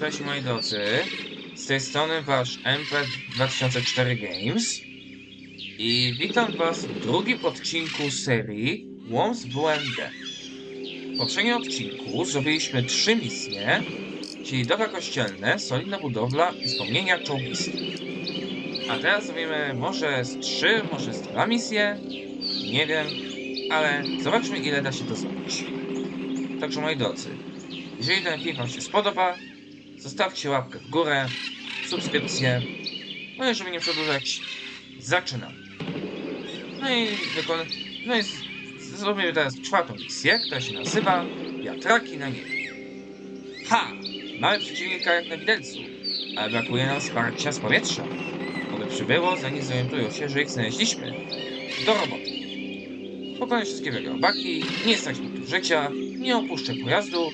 Cześć moi drodzy, z tej strony wasz MP2004 Games i witam was w drugim odcinku serii Worms WMD. W poprzednim odcinku zrobiliśmy trzy misje, czyli dobra kościelne, solidna budowla i wspomnienia czołgisty. A teraz zrobimy może z trzy, może z dwa misje, nie wiem, ale zobaczmy ile da się to zrobić. Także moi drodzy, jeżeli ten film wam się spodoba, Zostawcie łapkę w górę, subskrypcję. No i żeby nie przedłużać, zaczynam. No i wykon... No i zrobimy teraz czwartą misję, która się nazywa Wiatraki na niebie. Ha! Mamy przeciwnika jak na widelcu, ale brakuje nam wsparcia z powietrza. Oby przybyło, zanim zorientują się, że ich znaleźliśmy. Do roboty. Pokonać wszystkie robaki, nie stać punktów życia, nie opuszczę pojazdu,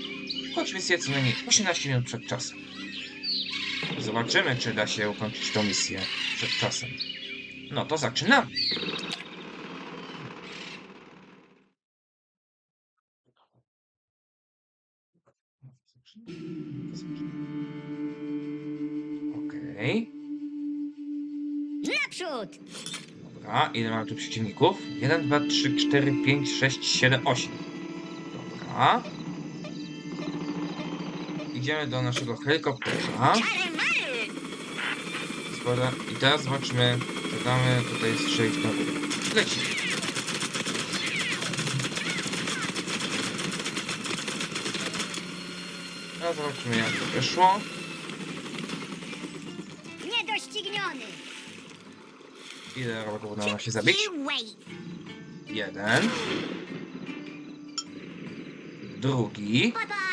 Choć misję co najmniej 18 minut przed czasem. Zobaczymy, czy da się ukończyć tą misję przed czasem. No to zaczynamy. Okej, Naprzód! dobra. Ile mamy tu przeciwników? 1, 2, 3, 4, 5, 6, 7, 8. Dobra. Idziemy do naszego helikoptera. Składa. I teraz zobaczmy, czy damy tutaj strzelić na górę. Lecimy. Teraz zobaczymy jak to wyszło. Niedościgniony! Ile roboków udało nam się zabić? Jeden. Drugi. Bye bye!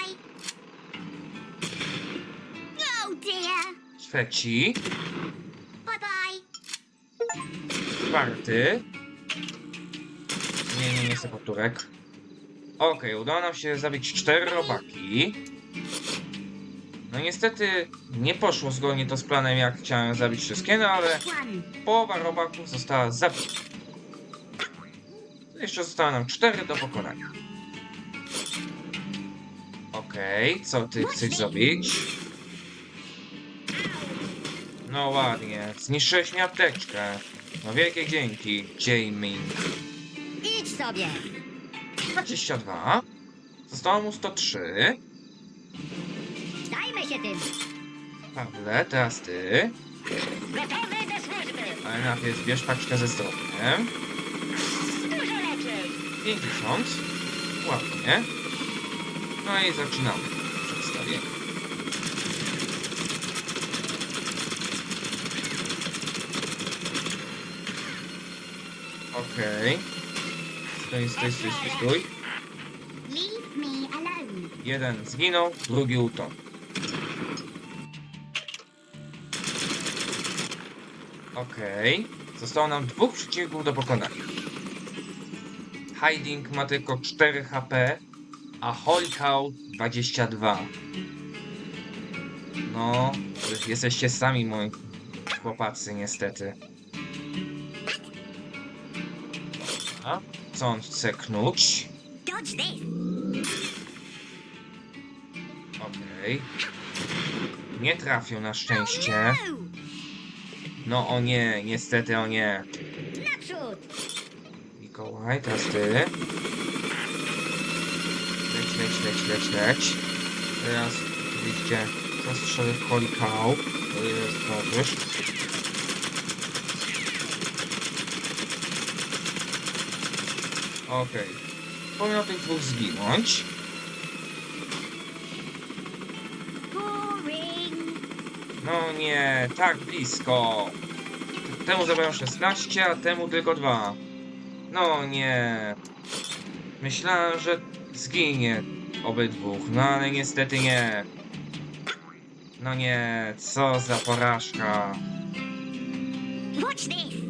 Trzeci. Bye bye! Czwarty. Nie, nie, nie chcę powtórek. Okej, udało nam się zabić cztery robaki. No niestety nie poszło zgodnie to z planem, jak chciałem zabić wszystkie, no ale połowa robaków została zabita. Jeszcze zostało nam cztery do pokonania. Okej, co ty chcesz zrobić? No ładnie, zniszczyłeś mi apteczkę. No wielkie dzięki, Jamie. Idź sobie! 22. Zostało mu 103. Zajmę się tym! Pawle, teraz ty. Gotowy do służby! Ale najpierw bierz paczkę ze zdrowiem. Dużo lepiej! 50. Ładnie. No i zaczynamy przedstawienie. Okej. Stój, stój, stój, stój, stój. Leave me alone! Jeden zginął, drugi utonął. Okej. Zostało nam dwóch przeciwników do pokonania. Hiding ma tylko 4 HP, a Holy Cow 22. No, jesteście sami moi chłopacy niestety. This! Okej. Nie trafił na szczęście. No! O nie, niestety o nie. Mikołaj, teraz ty. Leć, leć, leć, leć, leć. Teraz oczywiście zastrzelę Cow. To jest możesz. Okej. Powinno tych dwóch zginąć. No nie, tak blisko. Temu zabrałem 16, a temu tylko 2. No nie. Myślałem, że zginie obydwóch, no ale niestety nie. No nie, co za porażka. Watch this!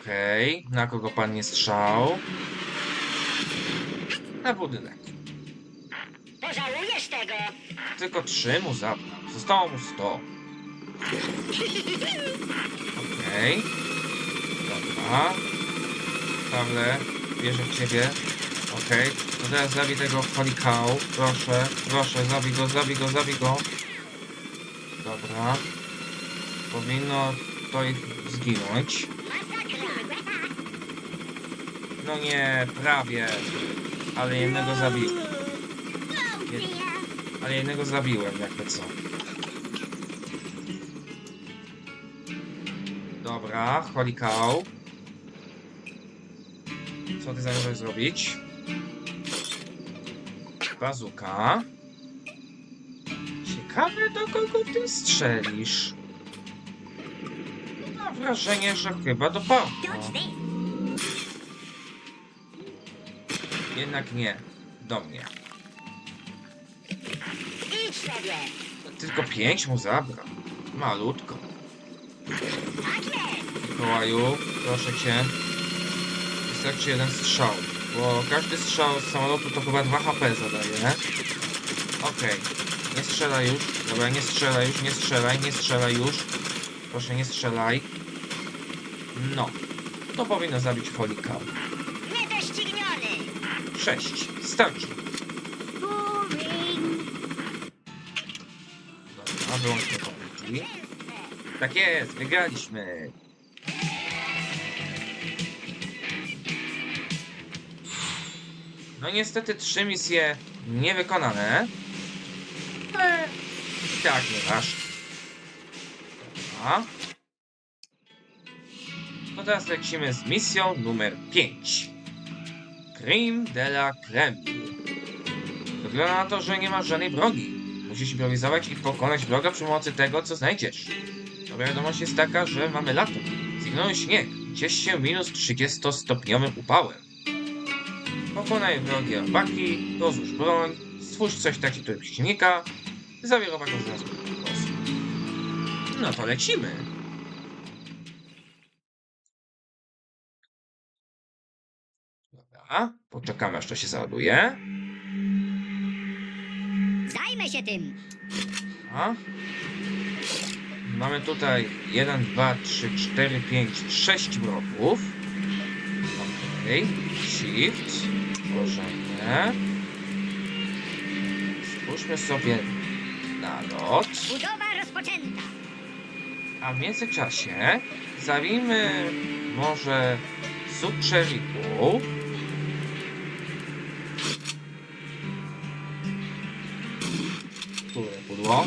Okej, na kogo pan nie strzał? Na budynek. Pożałujesz tego! Tylko 3 mu zabrał. Zostało mu 100. Okej. Dobra. Pawle, wierzę w ciebie. Okej, to teraz zabij tego Holikał. Proszę, proszę, zabij go, zabij go, zabij go. Dobra. Powinno to ich zginąć. No nie, prawie. Ale jednego zabiłem. Ale jednego zabiłem, jakby co. Dobra, Holikał. Co ty zamierzasz zrobić? Bazuka. Ciekawe, do kogo ty strzelisz. Mam wrażenie, że chyba do Pawła. Jednak nie. Do mnie. Idź sobie. Tylko pięć mu zabrał. Malutko. Tak jest. Mikołaju, proszę cię. Wystarczy jeden strzał. Bo każdy strzał z samolotu to chyba 2 HP zadaje. Okej. Nie strzelaj już. Dobra, nie strzelaj już, nie strzelaj, nie strzelaj już. Proszę, nie strzelaj. No. To powinno zabić Holika. Niedościgniony. 6. Starczy. Dobra, wyłączmy. Tak jest, wygraliśmy. No niestety trzy misje niewykonane. Ale i tak nie masz. Dobra. To teraz lecimy z misją numer 5. Cream de la creme. Wygląda na to, że nie masz żadnej brogi. Musisz improwizować i pokonać wroga przy pomocy tego, co znajdziesz. Dobra wiadomość jest taka, że mamy lato. Zignoruj śnieg. Ciesz się minus 30-stopniowym upałem. Pokonaj wrogie robaki, rozłóż broń, stwórz coś takiego przeciwnika, zabierz robaka z nas No to lecimy. Poczekamy aż to się załaduje. Zajmę się tym. A? Mamy tutaj 1, 2, 3, 4, 5, 6 bloków. Okej. Shift. Tworzenie. Spójrzmy sobie na lot. Budowa rozpoczęta. A w międzyczasie zawijmy może subczeriku. Pudło?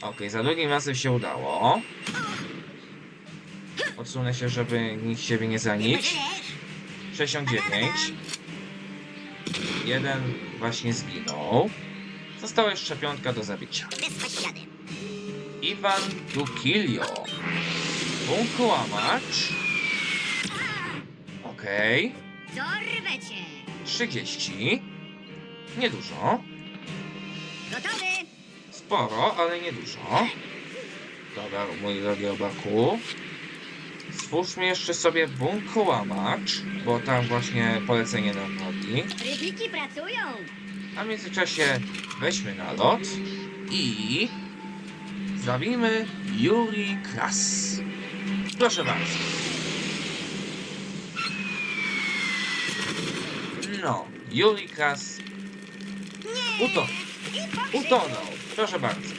Okej, za drugim razem się udało. Odsunę się, żeby nikt siebie nie zanić. 69. Jeden właśnie zginął. Została jeszcze piątka do zabicia. Iwan Dukilio. Punkłamacz. Okej. Zorwę cię. 30. Niedużo. Gotowy. Sporo, ale niedużo. Dobra, mój drogi obaku. Stwórzmy jeszcze sobie bunkołamacz, bo tam właśnie polecenie nam robi. Rybiki pracują. A w międzyczasie weźmy na lot i zabijmy Yuri Kras. Proszę bardzo. No, Yuri Kras uto I po utonął. Proszę bardzo.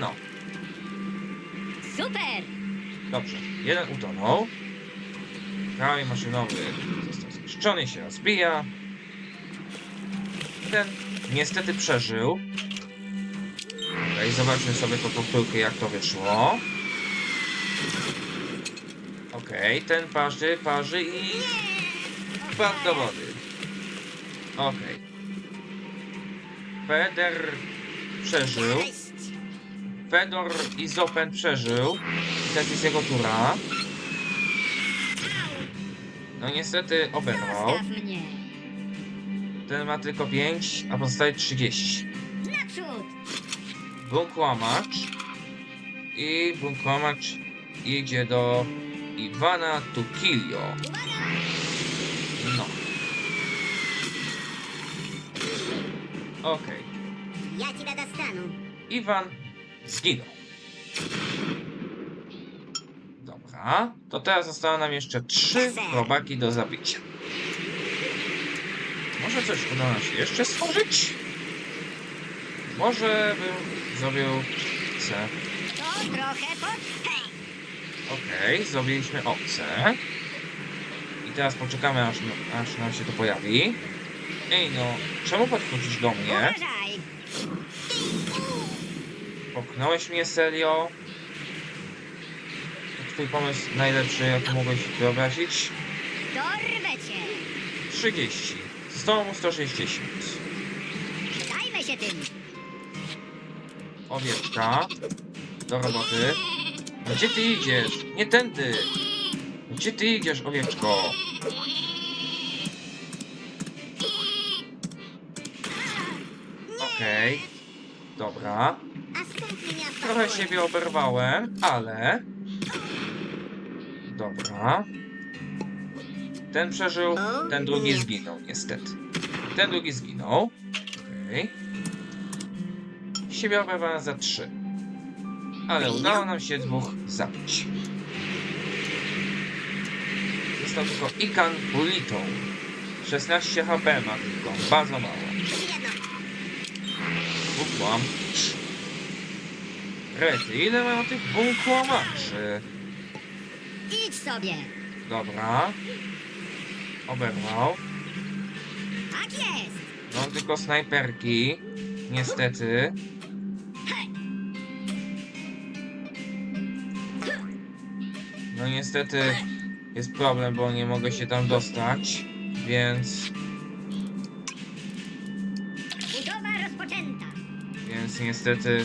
No, Super. dobrze. Jeden utonął. Kraj maszynowy został zniszczony, się rozbija. Ten niestety przeżył. Okej, zobaczmy sobie tą powtórkę, jak to wyszło. Okej, ten parzy, parzy i wpadł do wody. Okej. Feder przeżył. Fedor i Zopen przeżył. Teraz jest jego tura. No niestety oberwał. Ten ma tylko 5, a pozostałe 30. Naprzód. Bunkłamacz. I bunkłamacz idzie do Iwana Tukilio. No. Okej. Ja ciebie dostanę. Iwan zginął. Dobra. To teraz zostało nam jeszcze trzy robaki do zabicia. Może coś uda nam się jeszcze stworzyć? Może bym zrobił C. To trochę potrwa. Okej, zrobiliśmy owce. I teraz poczekamy, aż, aż nam się to pojawi. Ej no, czemu podchodzisz do mnie? Uważaj. Popchnąłeś mnie serio? To twój pomysł najlepszy, jaki mogłeś wyobrazić? Dorwę cię. 30. Zostało mu 160. Zajmę się tym. Owieczka. Do roboty. Gdzie ty idziesz? Nie tędy. Gdzie ty idziesz, owieczko? Okej. Dobra. Trochę siebie oberwałem, ale... Dobra. Ten przeżył, ten drugi zginął, niestety. Ten drugi zginął. Okej. Siebie oberwałem za trzy. Ale udało nam się dwóch zabić. Został tylko Ikan Bulitą. 16 HP ma tylko, bardzo mało. Bukłam. Rety, ile mają tych bunkłamaczy? Idź sobie. Dobra. Oberwał. Tak jest. Mam tylko snajperki. Niestety. No niestety jest problem, bo nie mogę się tam dostać, więc, więc niestety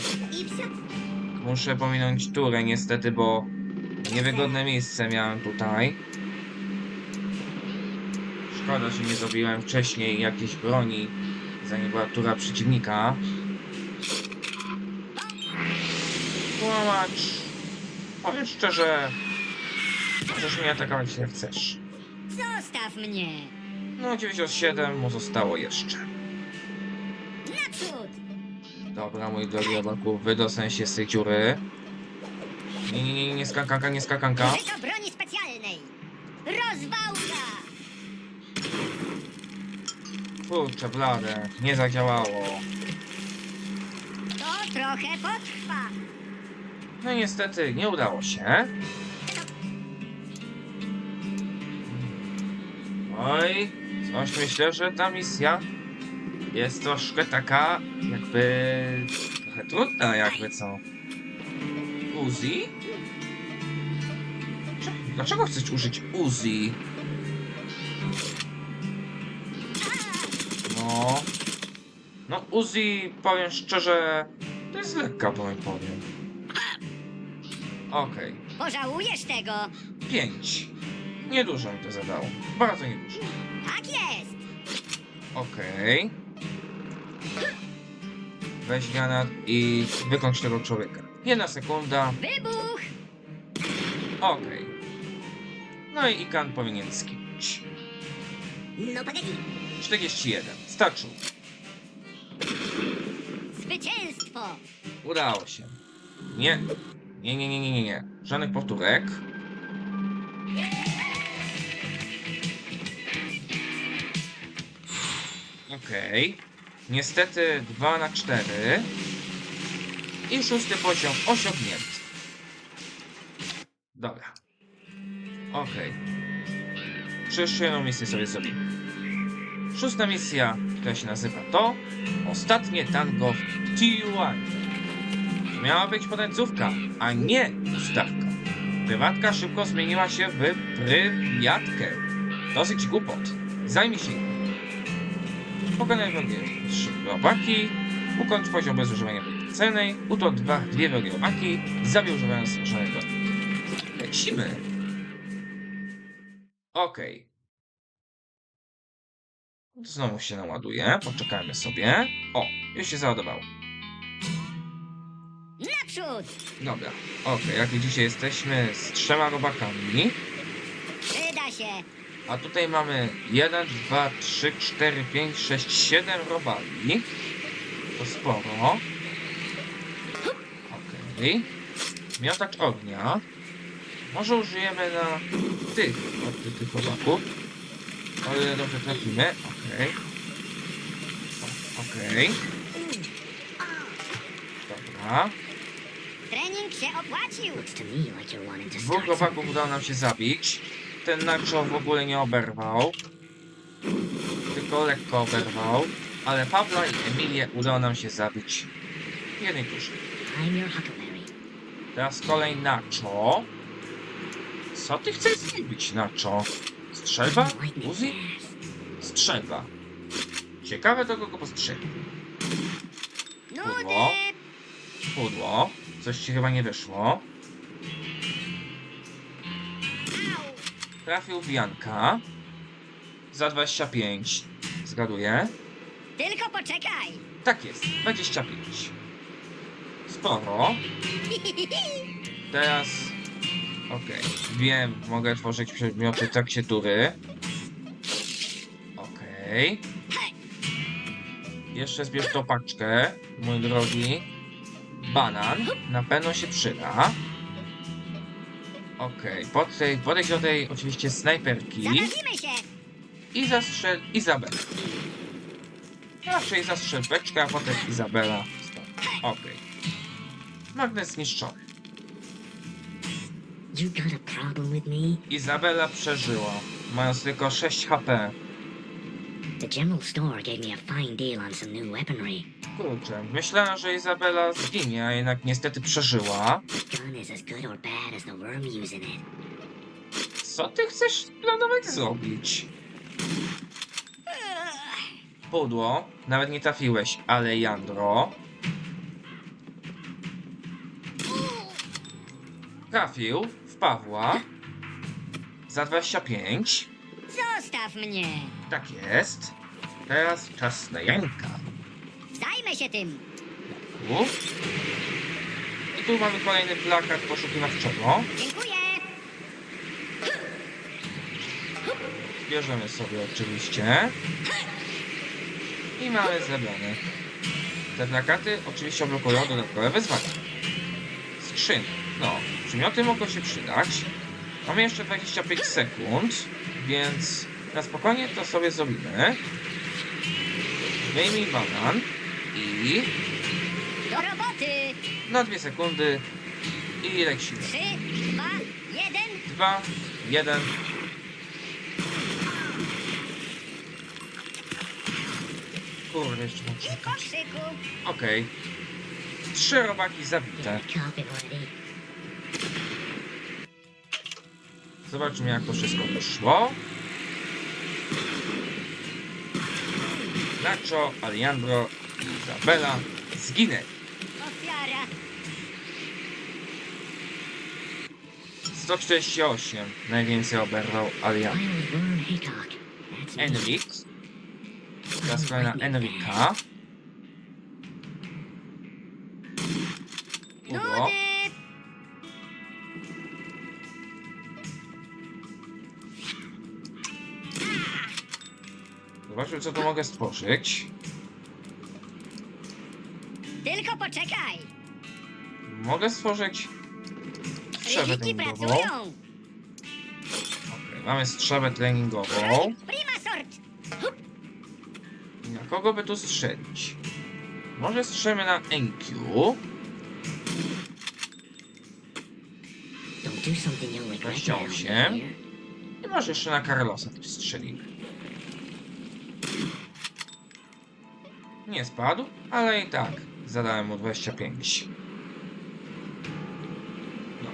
muszę pominąć turę niestety, bo niewygodne miejsce miałem tutaj. Szkoda, że nie zrobiłem wcześniej jakiejś broni, zanim była tura przeciwnika. Kłamacz. Powiem szczerze, możesz mnie atakować jak chcesz. Zostaw mnie. No 97 mu zostało jeszcze. Dobra, mój drogi robaku, wydostań się z tej dziury. Nie, nie, nie, nie skakanka, nie skakanka. Użyto broni specjalnej. Rozwałka. Kurczę, blade, nie zadziałało. To trochę potrwa. No niestety, nie udało się. Oj, coś myślę, że ta misja jest troszkę taka, jakby... trochę trudna, jakby co. Uzi? Cze- Dlaczego chcesz użyć Uzi? No... No Uzi, powiem szczerze, to jest lekka, powiem, powiem. Okej. Pożałujesz tego. Pięć. Niedużo mi to zadało. Bardzo niedużo. Tak jest. Okej. Weź granat i wykończ tego człowieka. Jedna sekunda. Wybuch! Okej. Okay. No i Ikan powinien skipić. No pagati. 41. Starczył. Zwycięstwo! Udało się. Nie. Nie, nie, nie, nie, nie, nie. Żadnych powtórek. Okej. Okay. Niestety 2 na 4. I szósty poziom osiągnięty. Dobra. Okej. Okay. Jeszcze jedną misję sobie zrobimy. Szósta misja, która się nazywa to Ostatnie tango w Tijuanie. Miała być potańcówka, a nie ustawka. Prywatka szybko zmieniła się w prywiatkę. Dosyć głupot. Zajmij się. Pokonaj wrogie trzy robaki. Ukończ poziom bez używania broni celnej. Utop dwa, dwie wrogie robaki. Zabij używając broni. Lecimy. Okej. Znowu się naładuje. Poczekajmy sobie. O, już się załadowało. Naprzód. Dobra, okej, jak widzicie jesteśmy z trzema robakami, Przyda się. A tutaj mamy 1, 2, 3, 4, 5, 6, 7 robali. To sporo. Okej. Miotacz ognia. Może użyjemy na tych, od tych, chłopaków. O ile dobrze trafimy. Okej. O, Okej. Dobra. Trening się opłacił. Dwóch something. udało nam się zabić. Ten Nacho w ogóle nie oberwał. Tylko lekko oberwał. Ale Pawła i Emilię udało nam się zabić. Jednej Huckleberry. Teraz kolej Nacho. Co ty chcesz zrobić, Nacho? Strzelba? Uzi? Strzelba. Ciekawe do kogo postrzeli. Nudy. Pudło. Coś ci chyba nie wyszło. Trafił w Janka. Za 25. Zgaduję. Tylko poczekaj. Tak jest, 25. Sporo. Teraz. Okej, wiem, mogę tworzyć przedmioty w trakcie tury. Okej. Jeszcze zbierz tą paczkę, mój drogi. Banan na pewno się przyda. Okej, pod tej, podejdź do tej oczywiście snajperki Zabawimy się. i zastrzel Izabelę. Raczej zastrzel beczkę, a potem Izabela. Okej. Magnes zniszczony. You got a problem with me? Izabela przeżyła, mając tylko 6 HP. The general store gave me a fine deal on some new weaponry. Kurczę, myślałem, że Izabela zginie, a jednak niestety przeżyła. Co ty chcesz planować zrobić? Pudło, nawet nie trafiłeś, ale Jandro. Trafił w Pawła. Za 25. Zostaw mnie. Tak jest. Teraz czas na Janka. Zajmę się tym. Tu. I tu mamy kolejny plakat poszukiwawczego. Dziękuję. Bierzemy sobie oczywiście. I mamy zrobione. Te plakaty oczywiście blokują dodatkowe wyzwania. Skrzyn. No, przymioty mogą się przydać. Mamy jeszcze 25 sekund, więc na spokojnie to sobie zrobimy. Wyjmij banan i Do roboty. na 2 sekundy i lecimy. Trzy, dwa, jeden. 2, 1. Kurde, jeszcze mam I krzyku. Okej. Trzy robaki zabite. Zobaczmy jak to wszystko wyszło. Nacho, Alejandro i Izabela zginęli. Ofiara. 148 najwięcej oberwał me. Enric. Teraz kolejna Enrika. Ugo. Zobaczmy co tu mogę stworzyć. Tylko poczekaj. Mogę stworzyć strzewę Triki treningową. pracują. Okej, mamy strzewę treningową. Prima sort. Na kogo by tu strzelić? Może strzelmy na NQ. Don't do something you'll regret. Hear? I może jeszcze na Carlosa strzelimy. Nie spadł, ale i tak zadałem mu 25. No.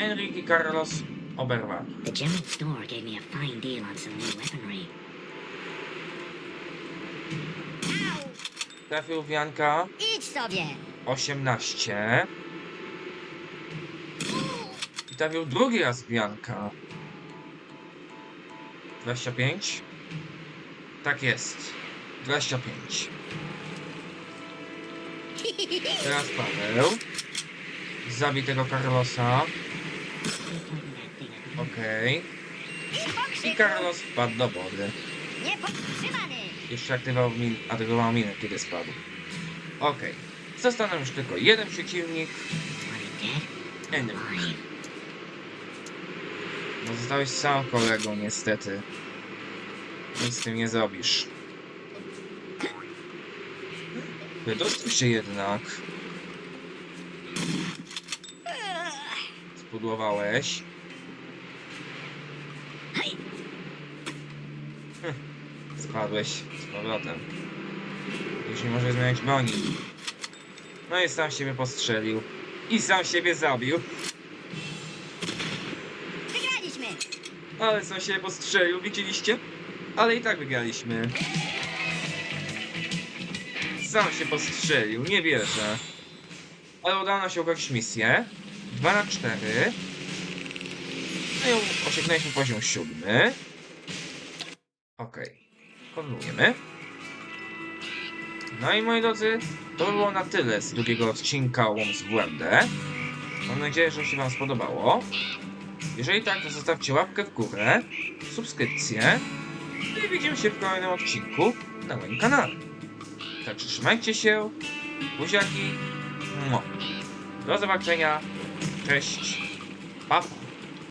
Enrique Carlos oberwali. The general store gave me a fine deal on some new weaponry. Trafił w Janka Idź sobie. 18. I trafił drugi raz w Janka. 25. Tak jest. 25. Teraz Paweł. Zabij tego Carlosa. Okej. I. Carlos wpadł do wody. Niepodtrzymany. Jeszcze aktywował, min aktywował minę, kiedy spadł. Okej. Został nam już tylko jeden przeciwnik. Enemy. No zostałeś sam kolegą, niestety. Nic z tym nie zrobisz. Wydostał się jednak. Spudłowałeś. Hm, Spadłeś z powrotem. Już nie może zmieniać broni. No i sam siebie postrzelił. I sam siebie zabił. Wygraliśmy! Ale sam siebie postrzelił, widzieliście? Ale i tak wygraliśmy. Sam się postrzelił, nie wierzę. Ale udało nam się ukończyć misję. 2 na 4. No i osiągnęliśmy poziom siódmy. Okej. Kontynuujemy. No i moi drodzy, to by było na tyle z drugiego odcinka Worms w WMD. Mam nadzieję, że się wam spodobało. Jeżeli tak, to zostawcie łapkę w górę, subskrypcję no i widzimy się w kolejnym odcinku na moim kanale. Także trzymajcie się, buziaki, do zobaczenia, cześć, pa.